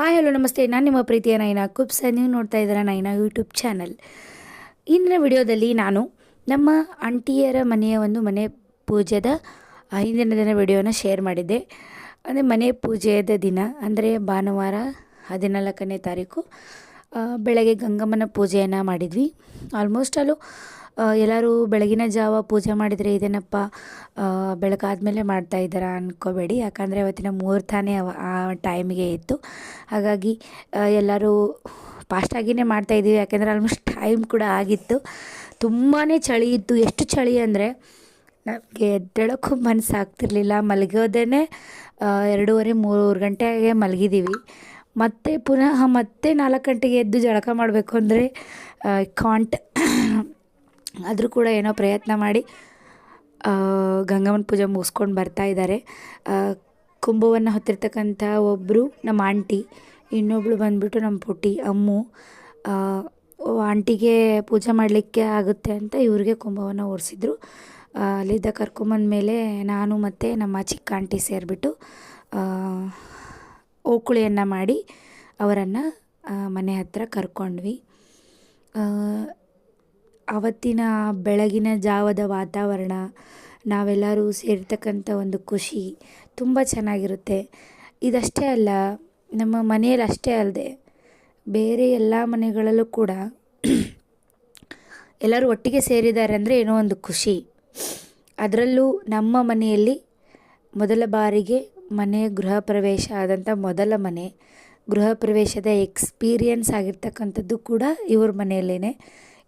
Hi, hello, ನಮಸ್ತೆ. ನಾನು ನಿಮ್ಮ ಪ್ರೀತಿಯ ನೈನಾ ಕುಬ್ಸ. ನೀವು ನೋಡ್ತಾ ಇದ್ದೀರಾ ನೈನಾ ಯೂಟ್ಯೂಬ್ ಚಾನಲ್. ಇಂದಿನ ವಿಡಿಯೋದಲ್ಲಿ ನಾನು ನಮ್ಮ ಆಂಟಿಯರ ಮನೆಯ ಒಂದು ಮನೆ ಪೂಜೆದ ಹಿಂದಿನ ದಿನ ವಿಡಿಯೋನ ಶೇರ್ ಮಾಡಿದ್ದೆ. ಅಂದರೆ ಮನೆ ಪೂಜೆಯದ ದಿನ, ಅಂದರೆ ಭಾನುವಾರ ಹದಿನಾಲ್ಕನೇ ತಾರೀಕು ಬೆಳಗ್ಗೆ ಗಂಗಮ್ಮನ ಪೂಜೆಯನ್ನು ಮಾಡಿದ್ವಿ. ಆಲ್ಮೋಸ್ಟ್ ಅಲ್ಲೂ ಎಲ್ಲರೂ ಬೆಳಗಿನ ಜಾವ ಪೂಜೆ ಮಾಡಿದರೆ ಇದೇನಪ್ಪ ಬೆಳಗಾದ ಮೇಲೆ ಮಾಡ್ತಾ ಇದ್ದಾರಾ ಅನ್ಕೋಬೇಡಿ. ಯಾಕಂದರೆ ಅವತ್ತಿನ ಮುಹೂರ್ತನೇ ಆ ಟೈಮಿಗೆ ಇತ್ತು. ಹಾಗಾಗಿ ಎಲ್ಲರೂ ಫಾಸ್ಟಾಗಿಯೇ ಮಾಡ್ತಾಯಿದ್ದೀವಿ ಯಾಕೆಂದರೆ ಆಲ್ಮೋಸ್ಟ್ ಟೈಮ್ ಕೂಡ ಆಗಿತ್ತು. ತುಂಬಾ ಚಳಿ ಇತ್ತು. ಎಷ್ಟು ಚಳಿ ಅಂದರೆ ನಮಗೆ ಎದ್ದೇಳೋಕ್ಕೂ ಮನಸ್ಸು ಆಗ್ತಿರ್ಲಿಲ್ಲ ಮಲಗೋದೇ ಎರಡೂವರೆ ಮೂರು ಗಂಟೆಗೆ ಮಲಗಿದ್ದೀವಿ. ಮತ್ತೆ ಪುನಃ ಮತ್ತೆ ನಾಲ್ಕು ಗಂಟೆಗೆ ಎದ್ದು ಜಳಕ ಮಾಡಬೇಕು ಅಂದರೆ ಕಾಂಟ್ ಆದರೂ ಕೂಡ ಏನೋ ಪ್ರಯತ್ನ ಮಾಡಿ ಗಂಗಮ್ಮನ ಪೂಜೆ ಮುಗಿಸ್ಕೊಂಡು ಬರ್ತಾ ಇದ್ದಾರೆ ಕುಂಭವನ್ನು ಹೊತ್ತಿರ್ತಕ್ಕಂಥ ಒಬ್ಬರು ನಮ್ಮ ಆಂಟಿ, ಇನ್ನೊಬ್ಳು ಬಂದ್ಬಿಟ್ಟು ನಮ್ಮ ಪುಟ್ಟಿ, ಅಮ್ಮು ಆಂಟಿಗೆ ಪೂಜೆ ಮಾಡಲಿಕ್ಕೆ ಆಗುತ್ತೆ ಅಂತ ಇವ್ರಿಗೆ ಕುಂಭವನ್ನು ಓಡಿಸಿದ್ರು ಅಲ್ಲಿದ್ದ ಕರ್ಕೊಂಬಂದ್ಮೇಲೆ ನಾನು ಮತ್ತು ನಮ್ಮ ಚಿಕ್ಕ ಆಂಟಿ ಸೇರಿಬಿಟ್ಟು ಓಕುಳಿಯನ್ನು ಮಾಡಿ ಅವರನ್ನು ಮನೆ ಹತ್ತಿರ ಕರ್ಕೊಂಡ್ವಿ. ಆವತ್ತಿನ ಬೆಳಗಿನ ಜಾವದ ವಾತಾವರಣ, ನಾವೆಲ್ಲರೂ ಸೇರ್ತಕ್ಕಂಥ ಒಂದು ಖುಷಿ ತುಂಬ ಚೆನ್ನಾಗಿರುತ್ತೆ. ಇದಷ್ಟೇ ಅಲ್ಲ, ನಮ್ಮ ಮನೆಯಲ್ಲಿ ಅಷ್ಟೇ ಅಲ್ಲದೆ ಬೇರೆ ಎಲ್ಲ ಮನೆಗಳಲ್ಲೂ ಕೂಡ ಎಲ್ಲರೂ ಒಟ್ಟಿಗೆ ಸೇರಿದ್ದಾರೆ ಅಂದರೆ ಏನೋ ಒಂದು ಖುಷಿ. ಅದರಲ್ಲೂ ನಮ್ಮ ಮನೆಯಲ್ಲಿ ಮೊದಲ ಬಾರಿಗೆ ಮನೆ ಗೃಹ ಪ್ರವೇಶ ಆದಂಥ ಮೊದಲ ಮನೆ, ಗೃಹ ಪ್ರವೇಶದ ಎಕ್ಸ್ಪೀರಿಯನ್ಸ್ ಆಗಿರ್ತಕ್ಕಂಥದ್ದು ಕೂಡ ಇವ್ರ ಮನೆಯಲ್ಲೇ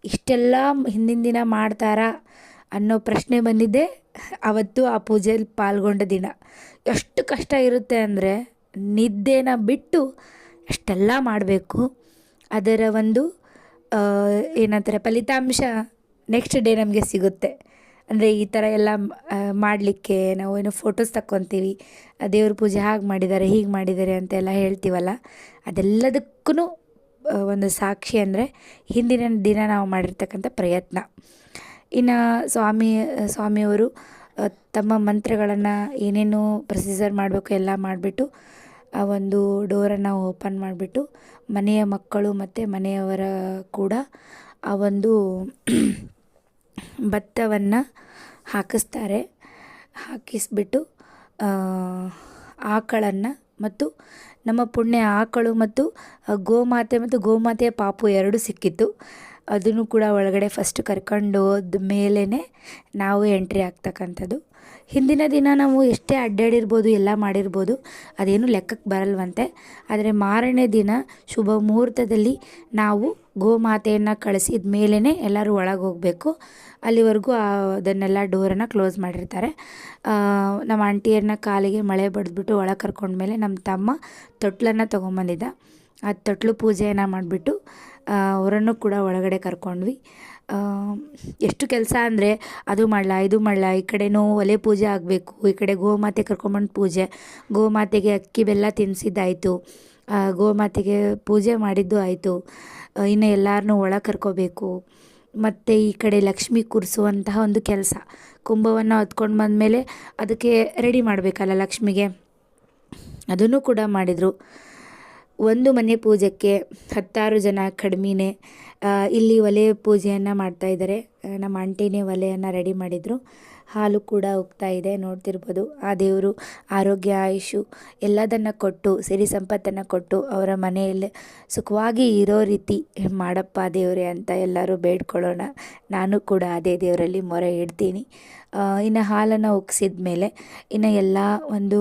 ಇಷ್ಟೆಲ್ಲ ಹಿಂದಿನ ದಿನ ಮಾಡ್ತಾರಾ ಅನ್ನೋ ಪ್ರಶ್ನೆ ಬಂದಿದ್ದೆ. ಅವತ್ತು ಆ ಪೂಜೆಯಲ್ಲಿ ಪಾಲ್ಗೊಂಡ ದಿನ. ಎಷ್ಟು ಕಷ್ಟ ಇರುತ್ತೆ ಅಂದರೆ ನಿದ್ದೆನ ಬಿಟ್ಟು ಅಷ್ಟೆಲ್ಲ ಮಾಡಬೇಕು, ಅದರ ಒಂದು ಏನಂತಾರೆ, ಫಲಿತಾಂಶ ನೆಕ್ಸ್ಟ್ ಡೇ ನಮಗೆ ಸಿಗುತ್ತೆ. ಅಂದರೆ ಈ ಥರ ಎಲ್ಲ ಮಾಡಲಿಕ್ಕೆ ನಾವು ಏನೋ ಫೋಟೋಸ್ ತಕ್ಕೊತೀವಿ ದೇವ್ರ ಪೂಜೆ ಹಾಗೆ ಮಾಡಿದ್ದಾರೆ, ಹೀಗೆ ಮಾಡಿದ್ದಾರೆ ಅಂತೆಲ್ಲ ಹೇಳ್ತೀವಲ್ಲ ಅದೆಲ್ಲದಕ್ಕೂ ಒಂದು ಸಾಕ್ಷಿ ಅಂದರೆ ಹಿಂದಿನ ದಿನ ನಾವು ಮಾಡಿರ್ತಕ್ಕಂಥ ಪ್ರಯತ್ನ. ಇನ್ನು ಸ್ವಾಮಿ, ಸ್ವಾಮಿಯವರು ತಮ್ಮ ಮಂತ್ರಗಳನ್ನು ಏನೇನು ಪ್ರೊಸೀಜರ್ ಮಾಡಬೇಕು ಎಲ್ಲ ಮಾಡಿಬಿಟ್ಟು, ಆ, ಒಂದು ಡೋರನ್ನು ಓಪನ್ ಮಾಡಿಬಿಟ್ಟು, ಮನೆಯ ಮಕ್ಕಳು ಮತ್ತು ಮನೆಯವರ ಕೂಡ ಆ ಒಂದು ಭತ್ತವನ್ನು ಹಾಕಿಸ್ತಾರೆ. ಹಾಕಿಸ್ಬಿಟ್ಟು ಆಕಳನ್ನು ಮತ್ತು ನಮ್ಮ ಪುಣ್ಯ ಆಕಳು ಮತ್ತು ಗೋಮಾತೆ ಮತ್ತು ಗೋಮಾತೆಯ ಪಾಪು ಎರಡು ಸಿಕ್ಕಿತ್ತು. ಅದನ್ನು ಕೂಡ ಒಳಗಡೆ ಫಸ್ಟ್ ಕರ್ಕೊಂಡು ಹೋದ ಮೇಲೇ ನಾವು ಎಂಟ್ರಿ ಆಗ್ತಕ್ಕಂಥದ್ದು. ಹಿಂದಿನ ದಿನ ನಾವು ಎಷ್ಟೇ ಅಡ್ಡಾಡಿರ್ಬೋದು, ಎಲ್ಲ ಮಾಡಿರ್ಬೋದು, ಅದೇನು ಲೆಕ್ಕಕ್ಕೆ ಬರಲ್ವಂತೆ. ಆದರೆ ಮಾರನೇ ದಿನ ಶುಭ ಮುಹೂರ್ತದಲ್ಲಿ ನಾವು ಗೋಮಾತೆಯನ್ನು ಕಳಿಸಿದ ಮೇಲೇ ಎಲ್ಲರೂ ಒಳಗೆ ಹೋಗಬೇಕು. ಅಲ್ಲಿವರೆಗೂ ಅದನ್ನೆಲ್ಲ ಡೋರನ್ನು ಕ್ಲೋಸ್ ಮಾಡಿರ್ತಾರೆ. ನಮ್ಮ ಆಂಟಿಯರನ್ನ ಕಾಲಿಗೆ ಮಳೆ ಬಡಿದ್ಬಿಟ್ಟು ಒಳಗೆ ಕರ್ಕೊಂಡ್ಮೇಲೆ ನಮ್ಮ ತಮ್ಮ ತೊಟ್ಲನ್ನು ತೊಗೊಂಬಂದಿದ್ದ. ಆ ತೊಟ್ಲು ಪೂಜೆಯನ್ನು ಮಾಡಿಬಿಟ್ಟು ಅವರನ್ನು ಕೂಡ ಒಳಗಡೆ ಕರ್ಕೊಂಡ್ವಿ. ಎಷ್ಟು ಕೆಲಸ ಅಂದರೆ ಅದು ಮಾಡಲ, ಇದು ಮಾಡಲ, ಈ ಕಡೆನೂ ಒಲೆ ಪೂಜೆ ಆಗಬೇಕು, ಈ ಕಡೆ ಗೋಮಾತೆ ಕರ್ಕೊಂಬಂದು ಪೂಜೆ. ಗೋಮಾತೆಗೆ ಅಕ್ಕಿ ಬೆಲ್ಲ ತಿನ್ನಿಸಿದ್ದಾಯಿತು ಗೋಮಾತೆಗೆ ಪೂಜೆ ಮಾಡಿದ್ದು ಆಯಿತು. ಇನ್ನು ಎಲ್ಲರನ್ನೂ ಒಳಗೆ ಕರ್ಕೋಬೇಕು. ಮತ್ತು ಈ ಕಡೆ ಲಕ್ಷ್ಮಿ ಕೂರಿಸುವಂತಹ ಒಂದು ಕೆಲಸ. ಕುಂಭವನ್ನು ಹೊತ್ಕೊಂಡು ಬಂದಮೇಲೆ ಅದಕ್ಕೆ ರೆಡಿ ಮಾಡಬೇಕಲ್ಲ ಲಕ್ಷ್ಮಿಗೆ. ಅದನ್ನು ಕೂಡ ಮಾಡಿದರು. ಒಂದು ಮನೆ ಪೂಜೆಗೆ ಹತ್ತಾರು ಜನ ಕಡಿಮೆನೇ ಇಲ್ಲಿ ಒಲೆ ಪೂಜೆಯನ್ನು ಮಾಡ್ತಾಯಿದ್ದಾರೆ ನಮ್ಮ ಆಂಟಿನೇ ಒಲೆಯನ್ನು ರೆಡಿ ಮಾಡಿದರು. ಹಾಲು ಕೂಡ ಹೋಗ್ತಾ ಇದೆ, ನೋಡ್ತಿರ್ಬೋದು. ಆ ದೇವರು ಆರೋಗ್ಯ ಆಯುಷು ಎಲ್ಲದನ್ನು ಕೊಟ್ಟು, ಸಿರಿ ಸಂಪತ್ತನ್ನು ಕೊಟ್ಟು ಅವರ ಮನೆಯಲ್ಲಿ ಸುಖವಾಗಿ ಇರೋ ರೀತಿ ಮಾಡಪ್ಪ ದೇವರೇ ಅಂತ ಎಲ್ಲರೂ ಬೇಡ್ಕೊಳ್ಳೋಣ. ನಾನು ಕೂಡ ಅದೇ ದೇವರಲ್ಲಿ ಮೊರೆ ಇಡ್ತೀನಿ. ಇನ್ನು ಹಾಲನ್ನು ಉಗ್ಸಿದ ಮೇಲೆ ಇನ್ನು ಎಲ್ಲ ಒಂದು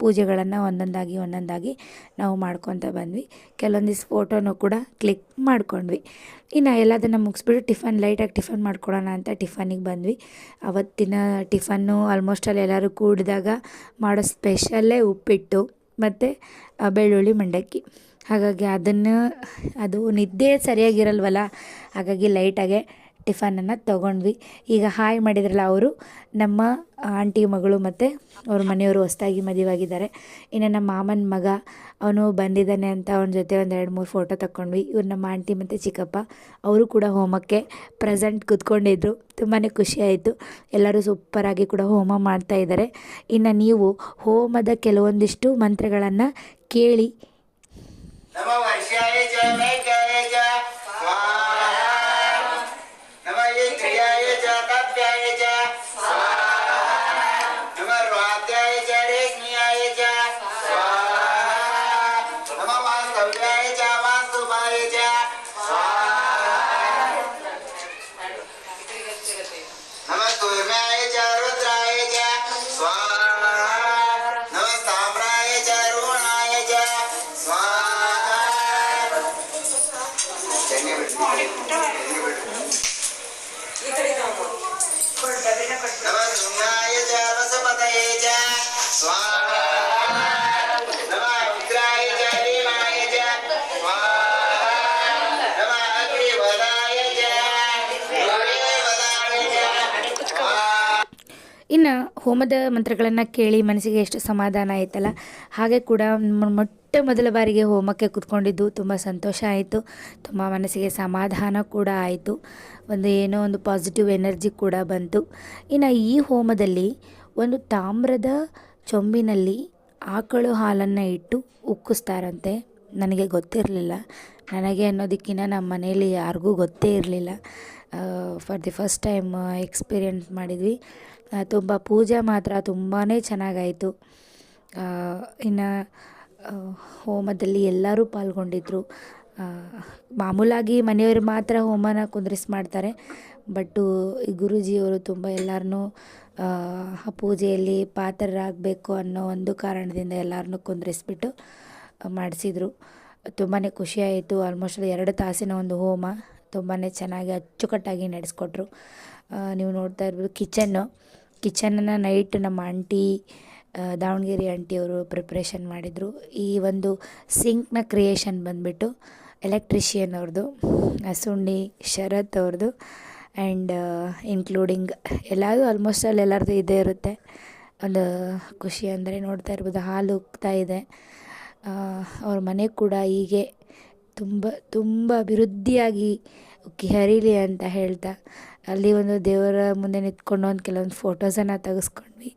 ಪೂಜೆಗಳನ್ನು ಒಂದೊಂದಾಗಿ ಒಂದೊಂದಾಗಿ ನಾವು ಮಾಡ್ಕೊತ ಬಂದ್ವಿ. ಕೆಲವೊಂದಿಷ್ಟು ಫೋಟೋನೂ ಕೂಡ ಕ್ಲಿಕ್ ಮಾಡ್ಕೊಂಡ್ವಿ. ಇನ್ನು ಎಲ್ಲದನ್ನು ಮುಗಿಸ್ಬಿಟ್ಟು ಟಿಫನ್ ಲೈಟಾಗಿ ಟಿಫನ್ ಮಾಡ್ಕೊಡೋಣ ಅಂತ ಟಿಫನಿಗೆ ಬಂದ್ವಿ. ಅವತ್ತಿನ ಟಿಫನ್ನು ಆಲ್ಮೋಸ್ಟ್ ಅಲ್ಲಿ ಎಲ್ಲರೂ ಕೂಡಿದಾಗ ಮಾಡೋ ಸ್ಪೆಷಲ್ಲೇ ಉಪ್ಪಿಟ್ಟು ಮತ್ತು ಬೆಳ್ಳುಳ್ಳಿ ಮಂಡಕ್ಕಿ. ಹಾಗಾಗಿ ಅದನ್ನು, ಅದು ನಿದ್ದೆ ಸರಿಯಾಗಿರಲ್ವಲ್ಲ? ಹಾಗಾಗಿ ಲೈಟಾಗೆ ಟಿಫನನ್ನು ತೊಗೊಂಡ್ವಿ. ಈಗ ಹಾಯ್ ಮಾಡಿದ್ರಲ್ಲ ಅವರು, ನಮ್ಮ ಆಂಟಿ ಮಗಳು ಮತ್ತು ಅವ್ರ ಮನೆಯವರು ಹೊಸ್ದಾಗಿ ಮದುವಾಗಿದ್ದಾರೆ ಇನ್ನು ನಮ್ಮ ಮಾಮನ ಮಗ, ಅವನು ಬಂದಿದ್ದಾನೆ ಅಂತ ಅವನ ಜೊತೆ ಒಂದು ಎರಡು ಮೂರು ಫೋಟೋ ತಗೊಂಡ್ವಿ ಇವ್ರು ನಮ್ಮ ಆಂಟಿ ಮತ್ತು ಚಿಕ್ಕಪ್ಪ, ಅವರು ಕೂಡ ಹೋಮಕ್ಕೆ ಪ್ರೆಸೆಂಟ್ ಕೂತ್ಕೊಂಡಿದ್ರು. ತುಂಬಾ ಖುಷಿ ಆಯಿತು. ಎಲ್ಲರೂ ಸೂಪರಾಗಿ ಕೂಡ ಹೋಮ ಮಾಡ್ತಾ ಇದ್ದಾರೆ. ಇನ್ನು ನೀವು ಹೋಮದ ಕೆಲವೊಂದಿಷ್ಟು ಮಂತ್ರಗಳನ್ನು ಕೇಳಿ. ಹೋಮದ ಮಂತ್ರಗಳನ್ನು ಕೇಳಿ ಮನಸ್ಸಿಗೆ ಎಷ್ಟು ಸಮಾಧಾನ ಆಯ್ತಲ್ಲ? ಹಾಗೆ ಕೂಡ ಮೊಟ್ಟ ಮೊದಲ ಬಾರಿಗೆ ಹೋಮಕ್ಕೆ ಕೂತ್ಕೊಂಡಿದ್ದು ತುಂಬ ಸಂತೋಷ ಆಯಿತು. ತುಂಬ ಮನಸ್ಸಿಗೆ ಸಮಾಧಾನ ಕೂಡ ಆಯಿತು. ಒಂದು ಏನೋ ಒಂದು ಪಾಸಿಟಿವ್ ಎನರ್ಜಿ ಕೂಡ ಬಂತು. ಇನ್ನು ಈ ಹೋಮದಲ್ಲಿ ಒಂದು ತಾಮ್ರದ ಚೊಂಬಿನಲ್ಲಿ ಆಕಳು ಹಾಲನ್ನು ಇಟ್ಟು ಉಕ್ಕಿಸ್ತಾರಂತೆ. ನನಗೆ ಗೊತ್ತಿರಲಿಲ್ಲ. ನನಗೆ ಅನ್ನೋದಕ್ಕಿಂತ ನಮ್ಮ ಮನೆಯಲ್ಲಿ ಯಾರಿಗೂ ಗೊತ್ತೇ ಇರಲಿಲ್ಲ. For the first time experience ಮಾಡಿದ್ವಿ. ತುಂಬ ಪೂಜೆ ಮಾತ್ರ ತುಂಬಾ ಚೆನ್ನಾಗಾಯಿತು. ಇನ್ನು ಹೋಮದಲ್ಲಿ ಎಲ್ಲರೂ ಪಾಲ್ಗೊಂಡಿದ್ದರು ಮಾಮೂಲಾಗಿ ಮನೆಯವರು ಮಾತ್ರ ಹೋಮನ ಕುಂದ್ರಿಸಿ ಮಾಡ್ತಾರೆ. ಬಟ್ಟು ಗುರೂಜಿಯವರು ತುಂಬ ಎಲ್ಲರನ್ನೂ ಆ, ಪೂಜೆಯಲ್ಲಿ ಪಾತ್ರರಾಗಬೇಕು ಅನ್ನೋ ಒಂದು ಕಾರಣದಿಂದ ಎಲ್ಲರನ್ನೂ ಕುಂದ್ರಿಸ್ಬಿಟ್ಟು ಮಾಡಿಸಿದ್ರು. ತುಂಬಾ ಖುಷಿಯಾಯಿತು. ಆಲ್ಮೋಸ್ಟ್ ಎರಡು ತಾಸಿನ ಒಂದು ಹೋಮ ತುಂಬಾ ಚೆನ್ನಾಗಿ ಅಚ್ಚುಕಟ್ಟಾಗಿ ನಡೆಸ್ಕೊಟ್ರು. ನೀವು ನೋಡ್ತಾ ಇರ್ಬೋದು ಕಿಚನ್ನು. ಕಿಚನನ್ನು ನೈಟ್ ನಮ್ಮ ಆಂಟಿ ದಾವಣಗೆರೆ ಆಂಟಿಯವರು ಪ್ರಿಪ್ರೇಷನ್ ಮಾಡಿದರು. ಈ ಒಂದು ಸಿಂಕ್ನ ಕ್ರಿಯೇಷನ್ ಬಂದುಬಿಟ್ಟು ಎಲೆಕ್ಟ್ರಿಷಿಯನ್ ಅವ್ರದ್ದು ಸುಣ್ಣಿ ಶರತ್ ಅವ್ರದ್ದು ಆ್ಯಂಡ್ ಇನ್ಕ್ಲೂಡಿಂಗ್ ಎಲ್ಲರೂ ಆಲ್ಮೋಸ್ಟ್ ಅಲ್ಲಿ ಎಲ್ಲರದ್ದು ಇದೇ ಇರುತ್ತೆ. ಒಂದು ಖುಷಿ ಅಂದರೆ ನೋಡ್ತಾ ಇರ್ಬೋದು, ಹಾಲು ಉಕ್ತಾ ಇದೆ. ಅವ್ರ ಮನೆ ಕೂಡ ಹೀಗೆ ತುಂಬ ತುಂಬ ಅಭಿವೃದ್ಧಿಯಾಗಿ ಉಕ್ಕಿ ಹರಿಲಿ ಅಂತ ಹೇಳ್ತಾ ಅಲ್ಲಿ ಒಂದು ದೇವರ ಮುಂದೆ ನಿಂತ್ಕೊಂಡು ಒಂದು ಕೆಲವೊಂದು ಫೋಟೋಸನ್ನು ತೆಗೆಸ್ಕೊಂಡ್ವಿ.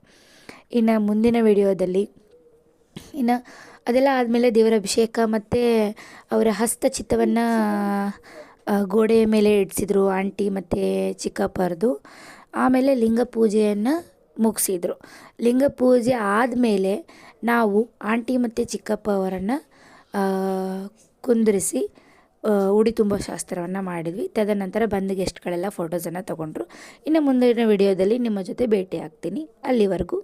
ಇನ್ನು ಮುಂದಿನ ವಿಡಿಯೋದಲ್ಲಿ ಇನ್ನು ಅದೆಲ್ಲ ಆದಮೇಲೆ ದೇವರ ಅಭಿಷೇಕ ಮತ್ತು ಅವರ ಹಸ್ತಚಿತ್ತವನ್ನು ಗೋಡೆಯ ಮೇಲೆ ಇಡಿಸಿದ್ರು ಆಂಟಿ ಮತ್ತು ಚಿಕ್ಕಪ್ಪರದು. ಆಮೇಲೆ ಲಿಂಗ ಪೂಜೆಯನ್ನು ಮುಗಿಸಿದ್ರು. ಲಿಂಗ ಪೂಜೆ ಆದಮೇಲೆ ನಾವು ಆಂಟಿ ಮತ್ತು ಚಿಕ್ಕಪ್ಪ ಅವರನ್ನು ಕುಂದಿರಿಸಿ ಉಡಿ ತುಂಬೋ ಶಾಸ್ತ್ರವನ್ನು ಮಾಡಿದ್ವಿ. ತದನಂತರ ಬಂದ ಗೆಸ್ಟ್ಗಳೆಲ್ಲ ಫೋಟೋಸನ್ನು ತೊಗೊಂಡ್ರು. ಇನ್ನು ಮುಂದಿನ ವಿಡಿಯೋದಲ್ಲಿ ನಿಮ್ಮ ಜೊತೆ ಭೇಟಿ ಆಗ್ತೀನಿ ಅಲ್ಲಿವರೆಗೂ